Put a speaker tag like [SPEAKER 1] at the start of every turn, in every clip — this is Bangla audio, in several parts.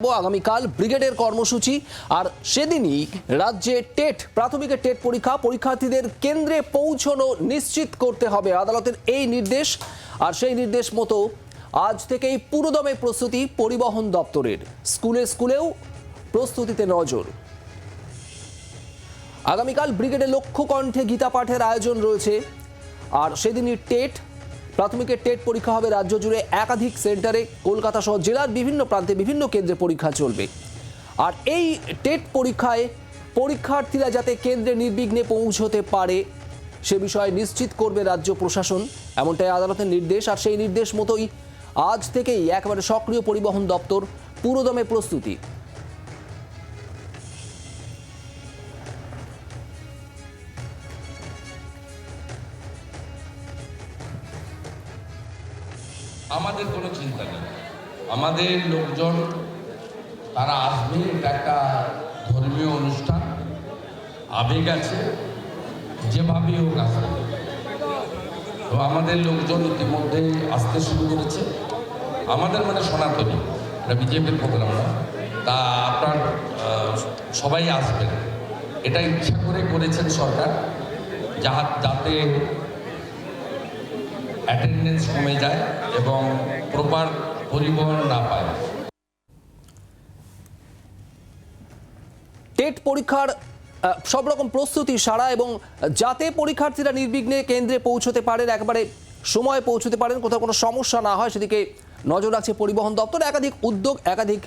[SPEAKER 1] আগামীকাল ব্রিগেডের কর্মসূচি আর সেদিনই রাজ্যে টেট প্রাথমিকের টেট পরীক্ষা, পরীক্ষার্থীদের কেন্দ্রে পৌঁছানো নিশ্চিত করতে হবে আদালতের এই নির্দেশ। আর সেই নির্দেশ মতো আজ থেকেই পুরোদমে প্রস্তুতি পরিবহন দপ্তরের। স্কুলে স্কুলেও প্রস্তুতিতে নজর। আগামীকাল ব্রিগেডে লক্ষ্য কণ্ঠে গীতা পাঠের আয়োজন রয়েছে। আর সেদিনই টেট প্রাথমিকের টেট পরীক্ষা হবে রাজ্য জুড়ে একাধিক সেন্টারে, কলকাতা সহ জেলার বিভিন্ন প্রান্তে বিভিন্ন কেন্দ্রে পরীক্ষা চলবে। আর এই টেট পরীক্ষায় পরীক্ষার্থীরা যাতে কেন্দ্রে নির্বিঘ্নে পৌঁছতে পারে, সে বিষয়ে নিশ্চিত করবে রাজ্য প্রশাসন। এমনটাই আদালতের নির্দেশ, আর সেই নির্দেশ মতোই আজ থেকেই একেবারে সক্রিয় পরিবহন দপ্তর পুরোদমে প্রস্তুতি।
[SPEAKER 2] আমাদের কোনো চিন্তা নেই। আমাদের লোকজন, তারা আসবে, এটা একটা ধর্মীয় অনুষ্ঠান। আবেগ আছে, যেভাবেই হোক আসবে তো আমাদের লোকজন ইতিমধ্যে আসতে শুরু করেছে। আমাদের মানে সনাতনী এটা বিজেপির প্রোগ্রাম না। তা আপনার সবাই আসবেন। এটা ইচ্ছা করে করেছেন সরকার, যাহা যাতে অ্যাটেন্ডেন্স কমে যায় এবং প্রপার পরিবহন না পায়।
[SPEAKER 1] টেট পরীক্ষার সব রকম প্রস্তুতি সারা এবং যাতে পরীক্ষার্থীরা নির্বিঘ্নে কেন্দ্রে পৌঁছতে পারেন, একবারে সময়ে পৌঁছতে পারেন, কোথাও কোনো সমস্যা না হয়, সেদিকে নজর রাখছে পরিবহন দপ্তর। একাধিক উদ্যোগ, একাধিক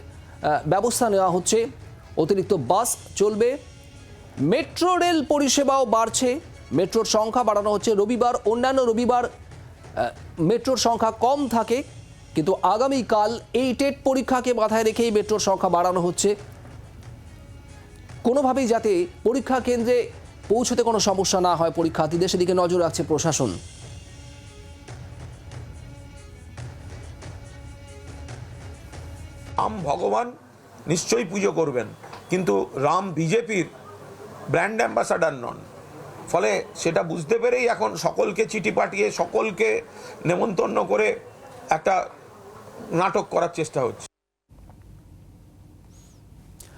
[SPEAKER 1] ব্যবস্থা নেওয়া হচ্ছে। অতিরিক্ত বাস চলবে। মেট্রো রেল পরিষেবাও বাড়ছে। মেট্রোর সংখ্যা বাড়ানো হচ্ছে। রবিবার, অন্যান্য রবিবার মেট্রোর সংখ্যা কম থাকে, কিন্তু আগামীকাল এই টেট পরীক্ষাকে মাথায় রেখেই মেট্রোর সংখ্যা বাড়ানো হচ্ছে। কোনোভাবেই যাতে পরীক্ষা কেন্দ্রে পৌঁছতে কোনো সমস্যা না হয়, পরীক্ষার্থীদের সেদিকে নজর রাখছে প্রশাসন।
[SPEAKER 3] রাম ভগবান নিশ্চয়ই পুজো করবেন, কিন্তু রাম বিজেপির ব্র্যান্ড অ্যাম্বাসাডার নন। ফলে সেটা বুঝতে পেরেই এখন সকলকে চিঠি পাঠিয়ে সকলকে নেমন্তন্ন করে একটা নাটক করার চেষ্টা হচ্ছে।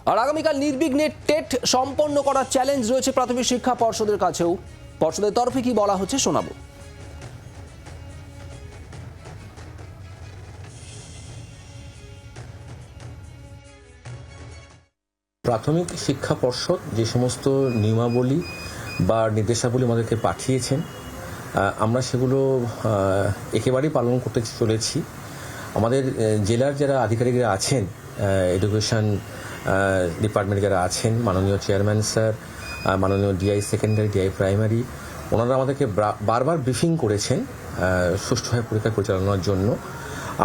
[SPEAKER 1] আর আগামীকাল নির্বিঘ্নে টেট সম্পন্ন করার চ্যালেঞ্জ রয়েছে প্রাথমিক শিক্ষা পর্ষদের কাছেও। পর্ষদের তরফে কি বলা হচ্ছে শোনাবো।
[SPEAKER 4] প্রাথমিক শিক্ষা পর্ষদ যে সমস্ত নিয়মাবলী বা নির্দেশাবলী আমাদেরকে পাঠিয়েছেন আমরা সেগুলো একেবারেই পালন করতে চলেছি। আমাদের জেলার যারা আধিকারিকরা আছেন এডুকেশন ডিপার্টমেন্ট যারা আছেন, মাননীয় চেয়ারম্যান স্যার মাননীয় ডিআই সেকেন্ডারি, ডিআই প্রাইমারি, ওনারা আমাদেরকে বারবার ব্রিফিং করেছেন সুষ্ঠুভাবে পরীক্ষা পরিচালনার জন্য।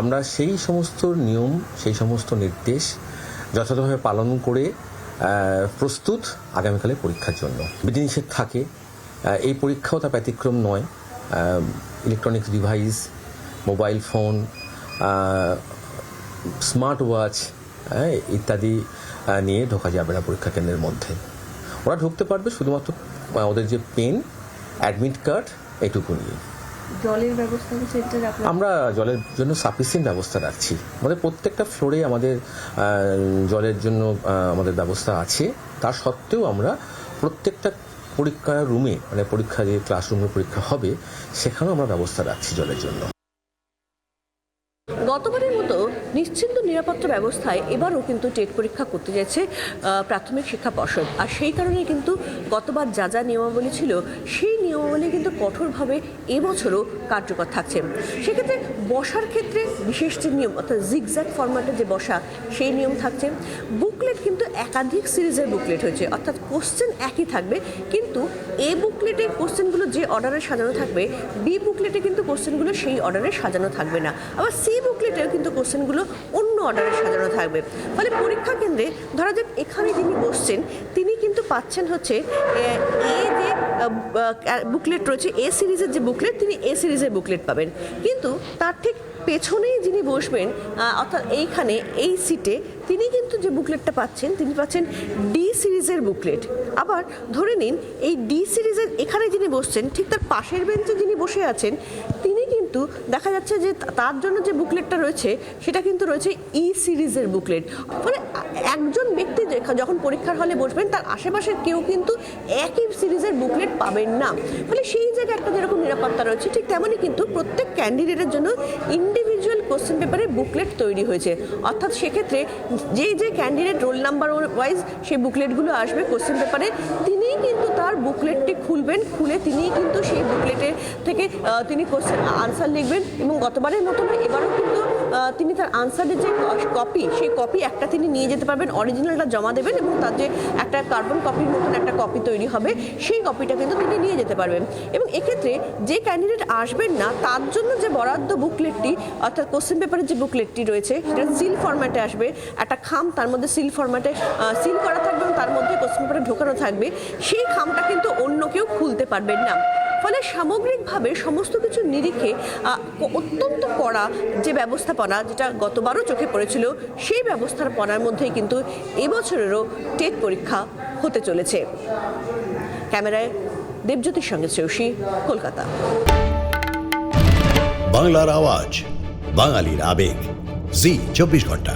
[SPEAKER 4] আমরা সেই সমস্ত নিয়ম, সেই সমস্ত নির্দেশ যথাযথভাবে পালন করে প্রস্তুত আগামীকালে পরীক্ষার জন্য। বিধিনিষেধ থাকে। এই পরীক্ষাও তার ব্যতিক্রম নয়। Electronics device mobile phone smart watch ইত্যাদি নিয়ে ঢোকা যাবে না পরীক্ষা কেন্দ্রের মধ্যে। ওরা ঢুকতে পারবে শুধুমাত্র ওদের যে পেন অ্যাডমিট কার্ড এটুকু নিয়ে।
[SPEAKER 5] জলের ব্যবস্থা
[SPEAKER 4] আমরা জলের জন্য সাফিসিয়েন্ট ব্যবস্থা রাখছি। আমাদের প্রত্যেকটা ফ্লোরে আমাদের জলের জন্য আমাদের ব্যবস্থা আছে। তা সত্ত্বেও আমরা প্রত্যেকটা পরীক্ষা রুমে মানে পরীক্ষা যে ক্লাসরুমে পরীক্ষা হবে, সেখানেও আমরা ব্যবস্থা রাখছি জলের জন্য।
[SPEAKER 5] গতবারের মতো নিশ্চিন্ত নিরাপত্তা ব্যবস্থায় এবারও কিন্তু টেট পরীক্ষা করতে যাচ্ছে প্রাথমিক শিক্ষা পর্ষদ। আর সেই কারণে কিন্তু গতবার যা যা নিয়মাবলী ছিল, সেই নিয়মাবলী কিন্তু কঠোরভাবে এবছরও কার্যকর থাকছে। সেক্ষেত্রে বসার ক্ষেত্রে বিশেষ যে নিয়ম, অর্থাৎ জিগজ্যাক ফরম্যাটে যে বসা, সেই নিয়ম থাকছে। বুকলেট কিন্তু একাধিক সিরিজের বুকলেট হয়েছে, অর্থাৎ কোশ্চেন একই থাকবে। কিন্তু এ বুকলেটে কোশ্চেনগুলো যে অর্ডারে সাজানো থাকবে, বি বুকলেটে কিন্তু কোশ্চেনগুলো সেই অর্ডারে সাজানো থাকবে না। আবার সি বুকলেটেও কিন্তু কোশ্চেনগুলো অন্য অর্ডারে সাজানো থাকবে। ফলে পরীক্ষা কেন্দ্রে ধরা যাক, এখানে যিনি বসছেন, তিনি কিন্তু পাচ্ছেন হচ্ছে, এ যে বুকলেট রয়েছে, এ সিরিজের যে বুকলেট তিনি এ সিরিজের বুকলেট পাবেন। কিন্তু তার ঠিক পেছনেই যিনি বসবেন অর্থাৎ এইখানে, এই সিটে তিনি কিন্তু যে বুকলেটটা পাচ্ছেন, তিনি পাচ্ছেন ডি সিরিজের বুকলেট আবার ধরে নিন, এই ডি সিরিজের এখানে যিনি বসছেন, ঠিক তার পাশের বেঞ্চে যিনি বসে আছেন, তিনি কিন্তু দেখা যাচ্ছে যে তার জন্য যে বুকলেটটা রয়েছে, সেটা কিন্তু রয়েছে ই সিরিজের বুকলেট মানে একজন ব্যক্তি যখন পরীক্ষার হলে বসবেন, তার আশেপাশের কেউ কিন্তু একই সিরিজের বুকলেট পাবেন না। ফলে সেই জায়গায় একটা যেরকম নিরাপত্তা রয়েছে, ঠিক তেমনই কিন্তু প্রত্যেক ক্যান্ডিডেটের জন্য ইন্ডিভিজুয়াল কোশ্চেন পেপারে বুকলেট তৈরি হয়েছে। অর্থাৎ সেক্ষেত্রে যেই যে ক্যান্ডিডেট রোল নাম্বার ওয়াইজ সেই বুকলেটগুলো আসবে কোশ্চেন পেপারে তিনিই কিন্তু তার বুকলেটটি খুলবেন, খুলে তিনিই কিন্তু সেই বুকলেটের থেকে তিনি কোশ্চেন আনসার লিখবেন এবং গতবারের মতো এবারও কিন্তু তিনি তার আনসারের যে কপি সেই কপি একটা তিনি নিয়ে যেতে পারবেন। অরিজিনালটা জমা দেবেন এবং তার যে একটা কার্বন কপির মতন একটা কপি তৈরি হবে, সেই কপিটা কিন্তু তিনি নিয়ে যেতে পারবেন। এবং এক্ষেত্রে যে ক্যান্ডিডেট আসবেন না, তার জন্য যে বরাদ্দ বুকলেটটি অর্থাৎ কোশ্চেন পেপারের যে বুকলেটটি রয়েছে, সেটা সিল ফরম্যাটে আসবে। একটা খাম তার মধ্যে সিল ফরম্যাটে সিল করা থাকবে এবং তার মধ্যে কোশ্চেন পেপারে ঢোকানো থাকবে। সেই খামটা কিন্তু অন্য কেউ খুলতে পারবেন না। ফলে সামগ্রিকভাবে সমস্ত কিছু নিরিখে অত্যন্ত কড়া যে ব্যবস্থাপনা যেটা গতবারও চোখে পড়েছিল, সেই ব্যবস্থাপনার মধ্যেই কিন্তু এবছরেরও টেট পরীক্ষা হতে চলেছে। ক্যামেরায় দেবজ্যোতির সঙ্গে শ্রেয়সী, কলকাতা।
[SPEAKER 6] বাংলার আওয়াজ, বাঙালির আবেগ। জি, চব্বিশ ঘণ্টা।